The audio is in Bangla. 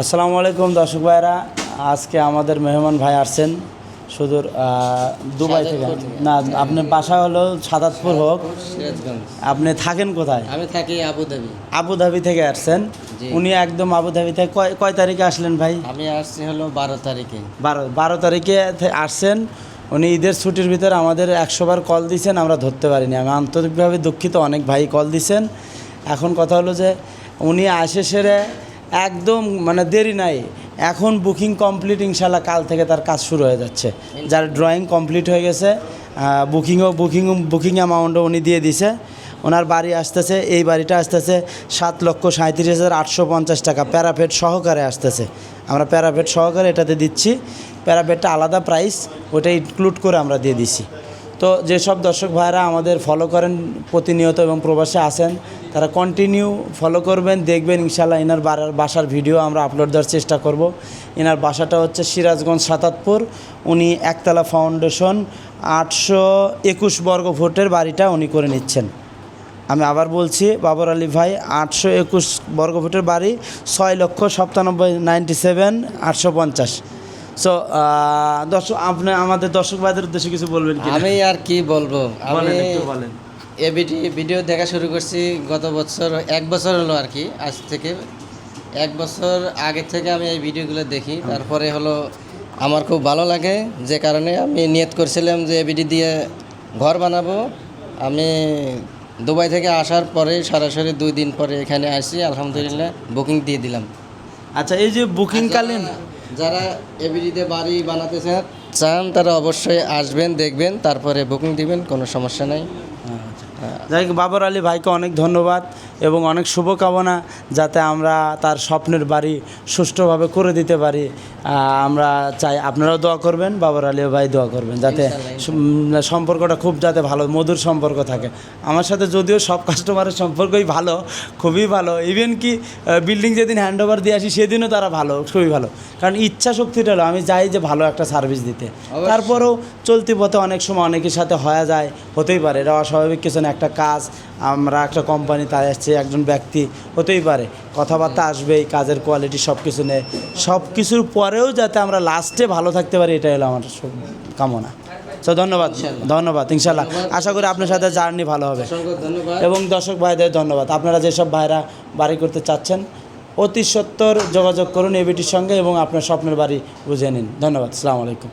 আসসালামু আলাইকুম দর্শক ভাইরা আজকে আমাদের মেহমান ভাই আসছেন সুদূর দুবাই থেকে। না আপনার বাসা হলো সাদাতপুর হোক। আপনি থাকেন কোথায়? আমি থাকি আবুধাবি। আবুধাবি থেকে আসছেন। উনি একদম আবুধাবি থেকে কয় কয় তারিখে আসলেন ভাই? আমি আসছি হলো বারো তারিখে। বারো বারো তারিখে আসছেন। উনি ঈদের ছুটির ভিতরে আমাদের একশোবার কল দিয়েছেন আমরা ধরতে পারিনি। আমি আন্তরিকভাবে দুঃখিত অনেক ভাই কল দিছেন। এখন কথা হলো যে উনি আসে সেরে একদম মানে দেরি নাই। এখন বুকিং কমপ্লিট ইনশাল্লাহ কাল থেকে তার কাজ শুরু হয়ে যাচ্ছে। যার ড্রয়িং কমপ্লিট হয়ে গেছে বুকিংও বুকিং বুকিং অ্যামাউন্টও উনি দিয়ে দিছে। ওনার বাড়ি আসতেছে, এই বাড়িটা আসতেছে সাত লক্ষ সাঁত্রিশ হাজার আটশো পঞ্চাশ টাকা। প্যারাফেট সহকারে আসতেছে। আমরা প্যারাফেট সহকারে এটাতে দিচ্ছি। প্যারাফেটটা আলাদা প্রাইস ওটা ইনক্লুড করে আমরা দিয়ে দিছি। তো যেসব দর্শক ভাইরা আমাদের ফলো করেন, প্রতিনিয়ত এবং প্রবাসে আসেন তারা কন্টিনিউ ফলো করবেন দেখবেন ইনশাল্লাহ এনার বাড়ার বাসার ভিডিও আমরা আপলোড দেওয়ার চেষ্টা করব। এনার বাসাটা হচ্ছে সিরাজগঞ্জ সাতাতপুর উনি একতলা ফাউন্ডেশন আটশো একুশ বর্গ ফুটের বাড়িটা উনি করে নিচ্ছেন। আমি আবার বলছি বাবর আলী ভাই আটশো একুশ বর্গফুটের বাড়ি ছয় লক্ষ সপ্তানব্বই নাইনটি সেভেন আটশো পঞ্চাশ। সো দর্শক আপনি আমাদের দর্শক ভাইদের উদ্দেশ্যে কিছু বলবেন কি আমি আর কি বলব? আমি বলেন একটু বলেন। এ ভিডিও ভিডিও দেখা শুরু করছি গত বছর এক বছর হলো আর কি আজ থেকে। এক বছর আগে থেকে আমি এই ভিডিওগুলো দেখি তারপরে হলো আমার খুব ভালো লাগে যে কারণে আমি নিয়ত করছিলাম যে এ ভিডিও দিয়ে ঘর বানাবো। আমি দুবাই থেকে আসার পরে সরাসরি দুই দিন পরে এখানে আসি আলহামদুলিল্লাহ বুকিং দিয়ে দিলাম। আচ্ছা এই যে বুকিংকালীন যারা এবিডিতে বাড়ি বানাতে চান চান তারা অবশ্যই আসবেন দেখবেন তারপরে বুকিং দিবেন কোনো সমস্যা নাই। যাই হোক, বাবর আলী ভাইকে অনেক ধন্যবাদ। এবং অনেক শুভকামনা যাতে আমরা তার স্বপ্নের বাড়ি সুষ্ঠুভাবে করে দিতে পারি। আমরা চাই আপনারাও দোয়া করবেন বাবর আলী ভাই দোয়া করবেন যাতে সম্পর্কটা খুব যাতে ভালো মধুর সম্পর্ক থাকে। আমার সাথে যদিও সব কাস্টমারের সম্পর্কই ভালো খুবই ভালো। ইভেন কি বিল্ডিং যেদিন হ্যান্ড ওভার দিয়ে আসি সেদিনও তারা ভালো খুবই ভালো। কারণ ইচ্ছা শক্তিটা হলো আমি চাই যে ভালো একটা সার্ভিস দিতে। তারপরেও চলতি পথে অনেক সময় অনেকের সাথে হয়ে যায় হতেই পারে। এটা অস্বাভাবিক কিছু না একটা কাজ আমরা একটা কোম্পানি তাই আসছে একজন ব্যক্তি হতেই পারে। কথাবার্তা আসবেই কাজের কোয়ালিটি সব কিছু নেই সব কিছুর পরেও যাতে আমরা লাস্টে ভালো থাকতে পারি এটাই হলো আমার কামনা। তো ধন্যবাদ। ধন্যবাদ ইনশাল্লাহ আশা করি আপনার সাথে জার্নি ভালো হবে। এবং দর্শক ভাইদের ধন্যবাদ। আপনারা যেসব ভাইরা বাড়ি করতে চাচ্ছেন অতি সত্তর যোগাযোগ করুন এবিটির সঙ্গে এবং আপনার স্বপ্নের বাড়ি বুঝে নিন। ধন্যবাদ আসসালামু আলাইকুম।